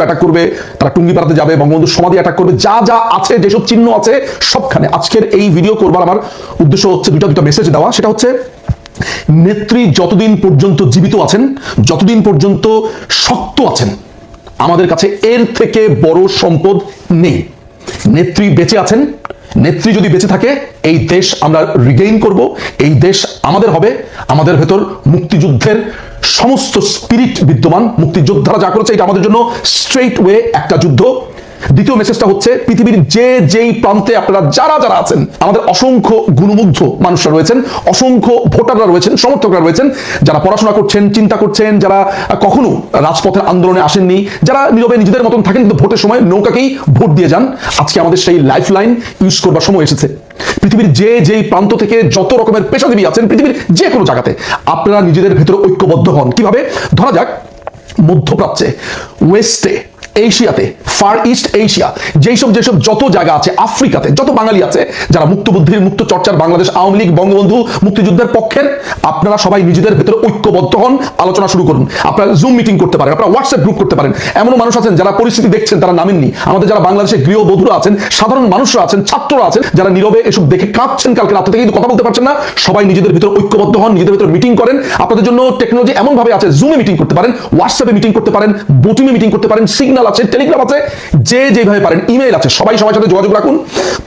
Attack করবে, তারা যাবে, বঙ্গবন্ধু সমাধি অ্যাটাক করবে, যা যা আছে, যেসব চিহ্ন আছে, সবখানে। আজকের এই ভিডিও করবার আমার উদ্দেশ্য হচ্ছে দুটো দুটো মেসেজ দেওয়া। সেটা হচ্ছে, নেত্রী যতদিন পর্যন্ত জীবিত আছেন, যতদিন পর্যন্ত শক্ত আছেন, আমাদের কাছে এর থেকে বড় সম্পদ নেই। নেত্রী বেঁচে আছেন, নেত্রী যদি বেঁচে থাকে, এই দেশ আমরা রিগেইন করব, এই দেশ আমাদের হবে, আমাদের ভেতর মুক্তিযুদ্ধের সমস্ত স্পিরিট বিদ্যমান মুক্তিযোদ্ধারা যা করেছে এটা আমাদের জন্য স্ট্রেট ওয়ে একটা যুদ্ধ। দ্বিতীয় মেসেজটা হচ্ছে, পৃথিবীর যে যেই প্রান্তে আপনারা যারা যারা আছেন, আমাদের অসংখ্য গুণমুগ্ধ মানুষরা রয়েছেন, অসংখ্য ভোটাররা রয়েছেন, সমর্থকরা রয়েছেন, যারা পড়াশোনা করছেন, চিন্তা করছেন, যারা কখনো রাজপথের আন্দোলনে আসেননি, যারা নীরবে নিজেদের মতন থাকেন কিন্তু ভোটের সময় নৌকাকেই ভোট দিয়ে যান, আজকে আমাদের সেই লাইফ লাইন ইউজ করবার সময় এসেছে। পৃথিবীর যে যেই প্রান্ত থেকে যত রকমের পেশাজীবী আছেন, পৃথিবীর যে কোনো জায়গাতে আপনারা নিজেদের ভেতরে ঐক্যবদ্ধ হন। কীভাবে? ধরা যাক, মধ্যপ্রাচ্যে ওয়েস্টে এশিয়াতে ফার ইস্ট এশিয়া যেই সব যেসব যত জায়গা আছে, আফ্রিকাতে, যত বাঙালি আছে, যারা মুক্ত বুদ্ধির মুক্ত চর্চার বাংলাদেশ, আওয়ামী লীগ, বঙ্গবন্ধু, মুক্তিযুদ্ধের পক্ষের, আপনারা সবাই নিজেদের ভেতরে ঐক্যবদ্ধ হন, আলোচনা শুরু করুন। আপনারা জুম মিটিং করতে পারেন, আপনারা হোয়াটসঅ্যাপ গ্রুপ করতে পারেন। এমনও মানুষ আছেন যারা পরিস্থিতি দেখছেন, তারা নামেননি। আমাদের যারা বাংলাদেশের গৃহবধূরা আছেন, সাধারণ মানুষরা আছেন, ছাত্ররা আছেন, যারা নীরবে এসব দেখে কাঁদছেন কালকে রাত থেকে, কিন্তু কথা বলতে পারছেন না, সবাই নিজেদের ভিতরে ঐক্যবদ্ধ হন, নিজেদের ভিতরে মিটিং করেন। আপনাদের জন্য টেকনোলজি এমন ভাবে আছে জুমে মিটিং করতে পারেন হোয়াটসঅ্যাপে মিটিং করতে পারেন বোটিমে মিটিং করতে পারেন সিগন্যাল আছে টেলিগ্রাম আছে, যে যেভাবে পারেন ইমেল আছে। সবাই সবার সাথে যোগাযোগ রাখুন।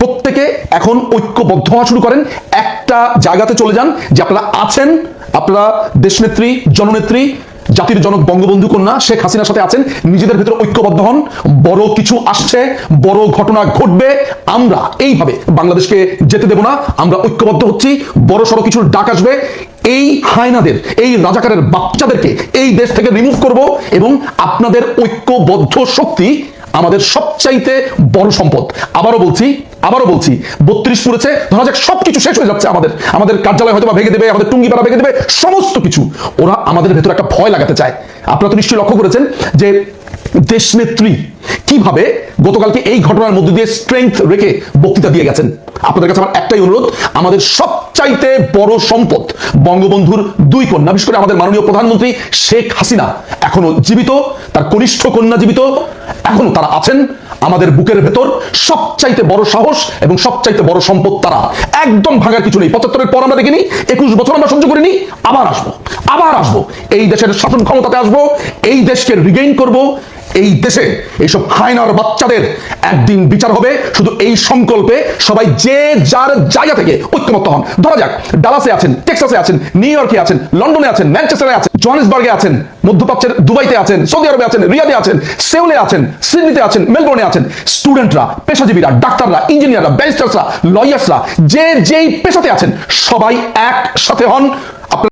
প্রত্যেকে এখন ঐক্যবদ্ধ হওয়া শুরু করেন। একটা জায়গাতে চলে যান যে আপনারা আছেন, আপনারা দেশনেত্রী, জননেত্রী, জাতির জনক বঙ্গবন্ধু কন্যা, শেখ হাসিনার সাথে আছেন, নিজেদের ভিতরে ঐক্যবদ্ধ হন। বড় কিছু আসছে, বড় ঘটনা ঘটবে, আমরা এইভাবে বাংলাদেশকে যেতে দেব না, আমরা ঐক্যবদ্ধ হচ্ছি, বড় সড়ো কিছুর ডাক আসবে। এই হায়নাদের, এই রাজাকারের বাচ্চাদেরকে এই দেশ থেকে রিমুভ করব এবং আপনাদের ঐক্যবদ্ধ শক্তি আমাদের সবচাইতে বড় সম্পদ। আবারও বলছি আবারও বলছি, বত্রিশ পুরেছে ধরা যাক সবকিছু শেষ হয়ে যাচ্ছে আমাদের। আমাদের কার্যালয় হয়তো ভেঙে দেবে, আমাদের টুঙ্গিপাড়া ভেঙে দেবে, সমস্ত কিছু। ওরা আমাদের ভেতর একটা ভয় লাগাতে চায়। আপনারা তো নিশ্চয়ই লক্ষ্য করেছেন যে দেশনেত্রী কীভাবে গতকালকে এই ঘটনার মধ্যে দিয়ে স্ট্রেংথ রেখে বক্তৃতা দিয়ে গেছেন। আপনাদের কাছে আমার একটাই অনুরোধ, আমাদের সবচাইতে বড় সম্পদ বঙ্গবন্ধুর দুই কন্যা, বিশেষ করে আমাদের মাননীয় প্রধানমন্ত্রী শেখ হাসিনা, এখনও জীবিত, তার কনিষ্ঠ কন্যা জীবিত, এখনও তারা আছেন। আমাদের বুকের ভেতর সবচাইতে বড় সাহস এবং সবচাইতে বড় সম্পদ তারা। একদম ভাঙার কিছু নেই। পঁচাত্তরের পর আমরা দেখিনি, একুশ বছর আমরা সহ্য করিনি, আবার আসব আবার আসব। এই দেশের শাসন ক্ষমতাতে আসব, এই দেশকে রিগেইন করব এই দেশে এইসব হায়নার বাচ্চাদের একদিন বিচার হবে। শুধু এই সংকল্পে সবাই যে যার জায়গা থেকে ঐক্যমত্য হন। ধরা যাক, ডালাসে আছেন, টেক্সাসে আছেন, নিউ ইয়র্কে আছেন, লন্ডনে আছেন, ম্যানচেস্টারে আছেন, জোহান্সবার্গে আছেন, মধ্যপ্রাচ্যের দুবাইতে আছেন, সৌদি আরবে আছেন, রিয়াদে আছেন, সেউলে আছেন, সিডনিতে আছেন, মেলবোর্নে আছেন। স্টুডেন্টরা, পেশাজীবীরা, ডাক্তাররা, ইঞ্জিনিয়াররা, ব্যারিস্টার্সরা, লয়ার্সরা, যে যেই পেশাতে আছেন, সবাই একসাথে হন।